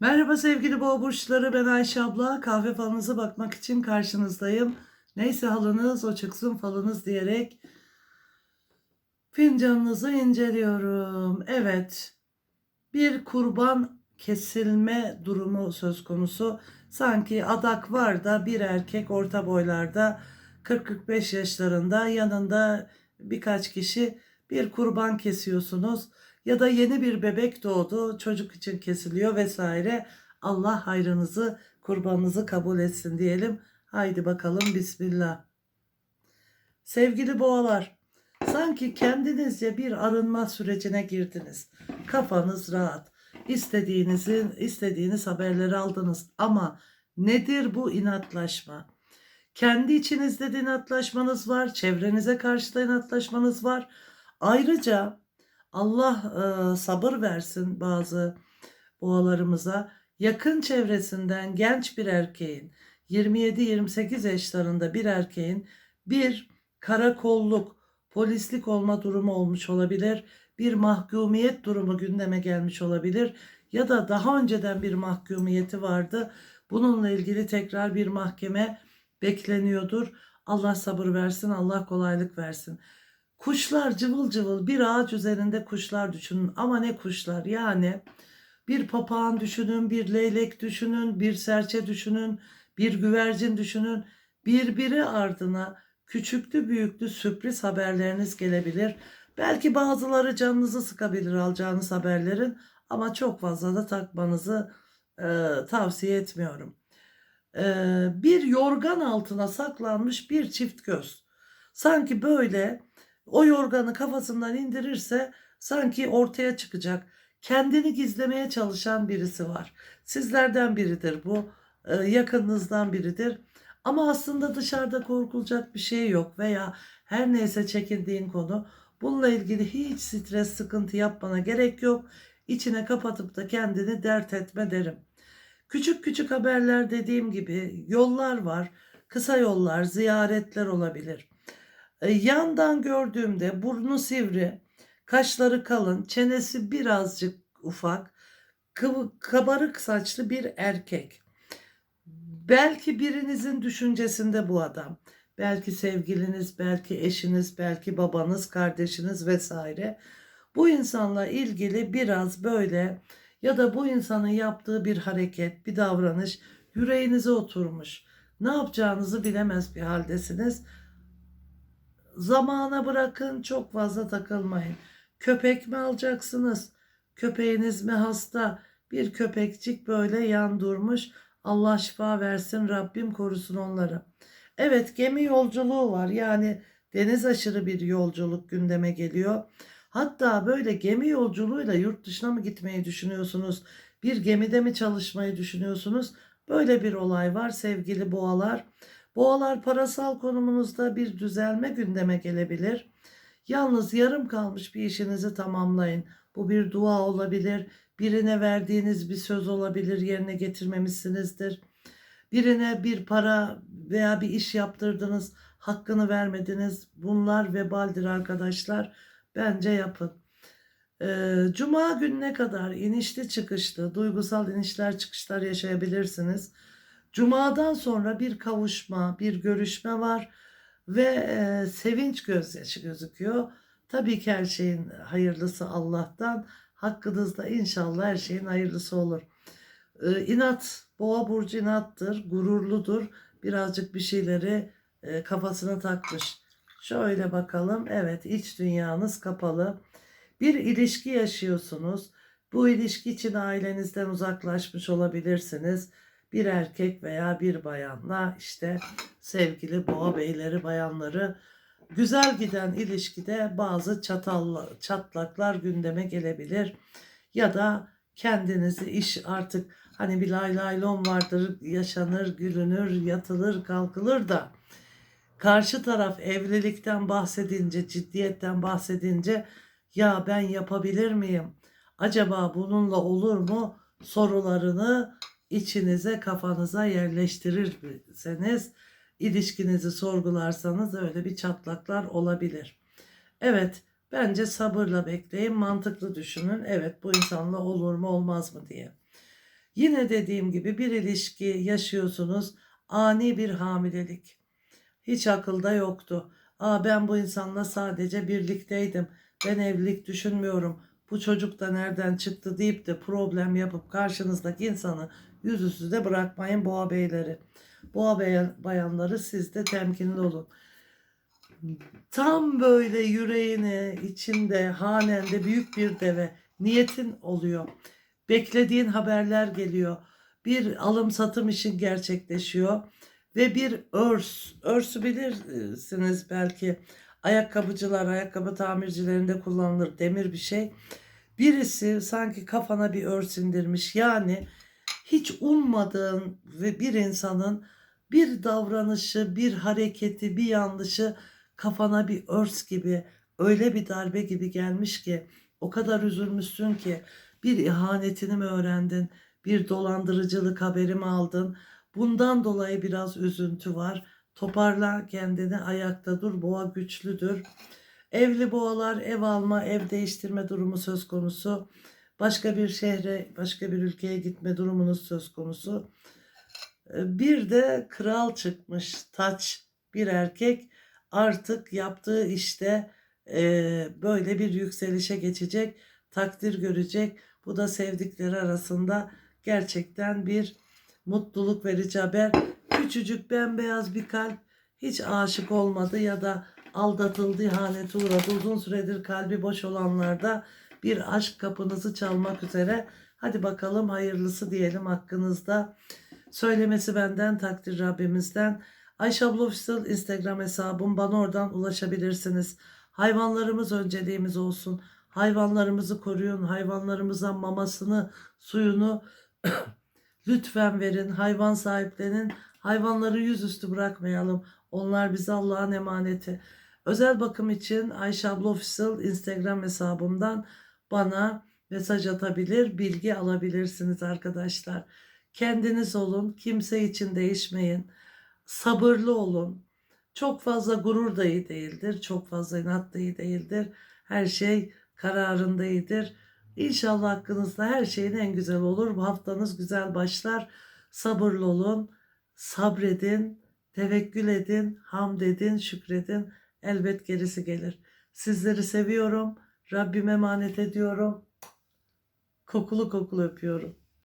Merhaba sevgili boğa burçları ben Ayşe abla kahve falınıza bakmak için karşınızdayım. Neyse halınız o çıksın falınız diyerek fincanınızı inceliyorum. Evet bir kurban kesilme durumu söz konusu. Sanki adak var da bir erkek orta boylarda 40-45 yaşlarında yanında birkaç kişi bir kurban kesiyorsunuz ya da yeni bir bebek doğdu çocuk için kesiliyor vesaire. Allah hayrınızı kurbanınızı kabul etsin diyelim. Haydi bakalım bismillah. Sevgili boğalar sanki kendinizce bir arınma sürecine girdiniz. Kafanız rahat. İstediğinizin istediğiniz haberleri aldınız ama nedir bu inatlaşma? Kendi içinizde de inatlaşmanız var, çevrenize karşı da inatlaşmanız var. Ayrıca Allah e, sabır versin bazı boğalarımıza. Yakın çevresinden genç bir erkeğin, 27-28 yaşlarında bir erkeğin bir karakolluk, polislik olma durumu olmuş olabilir. Bir mahkumiyet durumu gündeme gelmiş olabilir. Ya da daha önceden bir mahkumiyeti vardı. Bununla ilgili tekrar bir mahkeme bekleniyordur. Allah sabır versin, Allah kolaylık versin. Kuşlar cıvıl cıvıl bir ağaç üzerinde kuşlar düşünün ama ne kuşlar yani bir papağan düşünün, bir leylek düşünün, bir serçe düşünün, bir güvercin düşünün. Birbiri ardına küçüklü büyüklü sürpriz haberleriniz gelebilir. Belki bazıları canınızı sıkabilir alacağınız haberlerin ama çok fazla da takmanızı e, tavsiye etmiyorum. E, bir yorgan altına saklanmış bir çift göz. Sanki böyle o yorganı kafasından indirirse sanki ortaya çıkacak. Kendini gizlemeye çalışan birisi var. Sizlerden biridir bu. e, Yakınınızdan biridir. Ama aslında dışarıda korkulacak bir şey yok veya her neyse çekindiğin konu. Bununla ilgili hiç stres, sıkıntı yapmana gerek yok. İçine kapatıp da kendini dert etme derim. Küçük küçük haberler dediğim gibi yollar var. Kısa yollar, ziyaretler olabilir. E, Yandan gördüğümde burnu sivri, kaşları kalın, çenesi birazcık ufak, kabarık saçlı bir erkek. Belki birinizin düşüncesinde bu adam. Belki sevgiliniz, belki eşiniz, belki babanız, kardeşiniz vesaire. Bu insanla ilgili biraz böyle ya da bu insanın yaptığı bir hareket, bir davranış yüreğinize oturmuş. Ne yapacağınızı bilemez bir haldesiniz. Zamana bırakın, çok fazla takılmayın. Köpek mi alacaksınız? Köpeğiniz mi hasta? Bir köpekçik böyle yan durmuş. Allah şifa versin, Rabbim korusun onları. Evet, gemi yolculuğu var. Yani deniz aşırı bir yolculuk gündeme geliyor. Hatta böyle gemi yolculuğuyla yurt dışına mı gitmeyi düşünüyorsunuz? Bir gemide mi çalışmayı düşünüyorsunuz? Böyle bir olay var sevgili boğalar. Boğalar parasal konumunuzda bir düzelme gündeme gelebilir. Yalnız yarım kalmış bir işinizi tamamlayın. Bu bir dua olabilir. Birine verdiğiniz bir söz olabilir, yerine getirmemişsinizdir. Birine bir para veya bir iş yaptırdınız, hakkını vermediniz. Bunlar vebaldir arkadaşlar. Bence yapın. Ee, Cuma gününe kadar inişli çıkışlı, duygusal inişler çıkışlar yaşayabilirsiniz. Cuma'dan sonra bir kavuşma, bir görüşme var ve e, sevinç gözyaşı gözüküyor. Tabii ki her şeyin hayırlısı Allah'tan. Hakkınızda inşallah her şeyin hayırlısı olur. Ee, inat, boğa burcu inattır, gururludur. Birazcık bir şeyleri e, kafasına takmış. Şöyle bakalım. Evet, iç dünyanız kapalı. Bir ilişki yaşıyorsunuz. Bu ilişki için ailenizden uzaklaşmış olabilirsiniz. Bir erkek veya bir bayanla işte sevgili boğa beyleri, bayanları güzel giden ilişkide bazı çatal, çatlaklar gündeme gelebilir. Ya da kendinizi iş artık hani bir lay lay lom vardır yaşanır, gülünür, yatılır, kalkılır da karşı taraf evlilikten bahsedince, ciddiyetten bahsedince ya ben yapabilir miyim? Acaba bununla olur mu? Sorularını içinize, kafanıza yerleştirirseniz, ilişkinizi sorgularsanız öyle bir çatlaklar olabilir. Evet, bence sabırla bekleyin, mantıklı düşünün. Evet, bu insanla olur mu olmaz mı diye. Yine dediğim gibi bir ilişki yaşıyorsunuz. Ani bir hamilelik. Hiç akılda yoktu. Aa ben bu insanla sadece birlikteydim. Ben evlilik düşünmüyorum. Bu çocuk da nereden çıktı deyip de problem yapıp karşınızdaki insanı yüzüstü de bırakmayın boğa beyleri. Boğa bayanları siz de temkinli olun. Tam böyle yüreğini içinde hanende büyük bir deve niyetin oluyor. Beklediğin haberler geliyor. Bir alım satım işin gerçekleşiyor ve bir örs, örsü bilirsiniz belki. Ayakkabıcılar, ayakkabı tamircilerinde kullanılır demir bir şey. Birisi sanki kafana bir örs indirmiş. Yani hiç ummadığın ve bir insanın bir davranışı, bir hareketi, bir yanlışı kafana bir örs gibi, öyle bir darbe gibi gelmiş ki o kadar üzülmüşsün ki bir ihanetini mi öğrendin, bir dolandırıcılık haberi mi aldın? Bundan dolayı biraz üzüntü var. Toparla kendini ayakta dur. Boğa güçlüdür. Evli boğalar ev alma, ev değiştirme durumu söz konusu. Başka bir şehre, başka bir ülkeye gitme durumunuz söz konusu. Ee, Bir de kral çıkmış, taç bir erkek artık yaptığı işte e, böyle bir yükselişe geçecek, takdir görecek. Bu da sevdikleri arasında gerçekten bir mutluluk verici haber. Küçücük bembeyaz bir kalp hiç aşık olmadı ya da aldatıldı, ihanete uğradı. Uzun süredir kalbi boş olanlarda bir aşk kapınızı çalmak üzere. Hadi bakalım hayırlısı diyelim hakkınızda. Söylemesi benden, takdir Rabbimizden. Ayşe abla Instagram hesabım. Bana oradan ulaşabilirsiniz. Hayvanlarımız önceliğimiz olsun. Hayvanlarımızı koruyun. Hayvanlarımıza mamasını, suyunu lütfen verin. Hayvan sahiplenin. Hayvanları yüzüstü bırakmayalım. Onlar bize Allah'ın emaneti. Özel bakım için Ayşe abla Official Instagram hesabımdan bana mesaj atabilir, bilgi alabilirsiniz arkadaşlar. Kendiniz olun, kimse için değişmeyin. Sabırlı olun. Çok fazla gurur da iyi değildir, çok fazla inat da iyi değildir. Her şey kararında iyidir. İnşallah hakkınızda her şeyin en güzel olur. Haftanız güzel başlar. Sabırlı olun, sabredin, tevekkül edin, hamd edin, şükredin. Elbet gerisi gelir. Sizleri seviyorum. Rabbime emanet ediyorum. Kokulu kokulu öpüyorum.